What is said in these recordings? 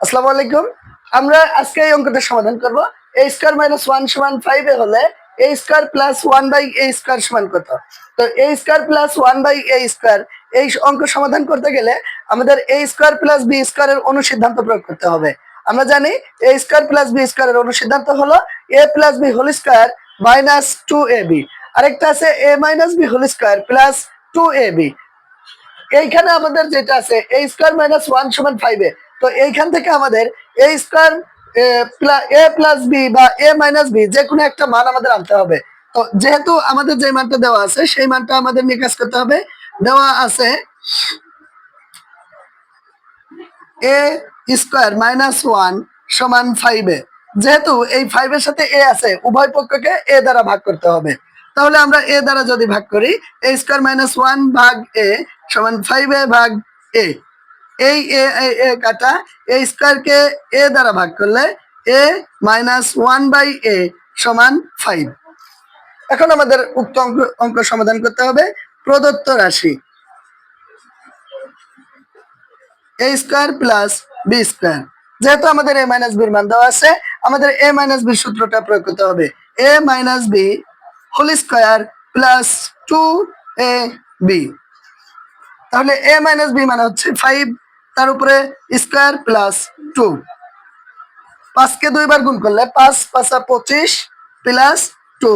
আসসালামু আলাইকুম। আমরা আজকে এই অঙ্কটা সমাধান করব। এ স্কোয়ার মাইনাস ওয়ান সমান ফাইভ এ হলে A square plus one by A square সমান কত? তো A square plus one by A square এই অঙ্ক সমাধান করতে গেলে আমাদের এ স্কোয়ার প্লাস বি স্কোয়ারের অনুসিদ্ধান্ত প্রয়োগ করতে হবে। আমরা জানি এ স্কোয়ার প্লাস বি স্কোয়ারের অনুসিদ্ধান্ত হলো A plus B whole square minus two A B আরেকটা আছে A minus B whole square plus two A B এইখানে আমাদের যেটা আছে এ স্কোয়ার মাইনাস ওয়ান সমান ফাইভ এ তো এইখান থেকে আমাদের A square A plus B বা এ মাইনাস বি যে কোনো একটা মান আমাদের আনতে হবে। তো যেহেতু আমাদের যে মানটা দেওয়া আছে, সেই মানটা আমাদের নিয়ে করতে হবে। দেওয়া আছে এ স্কোয়ার মাইনাস ওয়ান সমান ফাইভ যেহেতু এই ফাইভ এর সাথে এ আছে, উভয় পক্ষকে এ দ্বারা ভাগ করতে হবে। তাহলে আমরা এ দ্বারা যদি ভাগ করি এ স্কোয়ার মাইনাস ওয়ান ভাগ এ সমান ফাইভ এ ভাগ এ এই এ এ কাটা এ স্কোয়ারকে এ দ্বারা ভাগ করলে A minus one by A সমান ফাইভ। এখন আমাদের উক্ত অঙ্ক অঙ্ক সমাধান করতে হবে। প্রদত্ত রাশি A square plus B square. যেহেতু আমাদের এ মাইনাস বির মান দেওয়া আছে, আমাদের এ মাইনাস বি সূত্রটা প্রয়োগ করতে হবে। A minus B whole square plus two A B. তাহলে এ মাইনাস বি মানে হচ্ছে ফাইভ। তার উপরে স্কোয়ার প্লাস টু। পাঁচকে দুইবার গুণ করলে পাঁচ, পাঁচা পঁচিশ plus two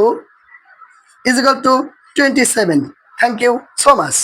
equal to twenty seven. Thank you so much.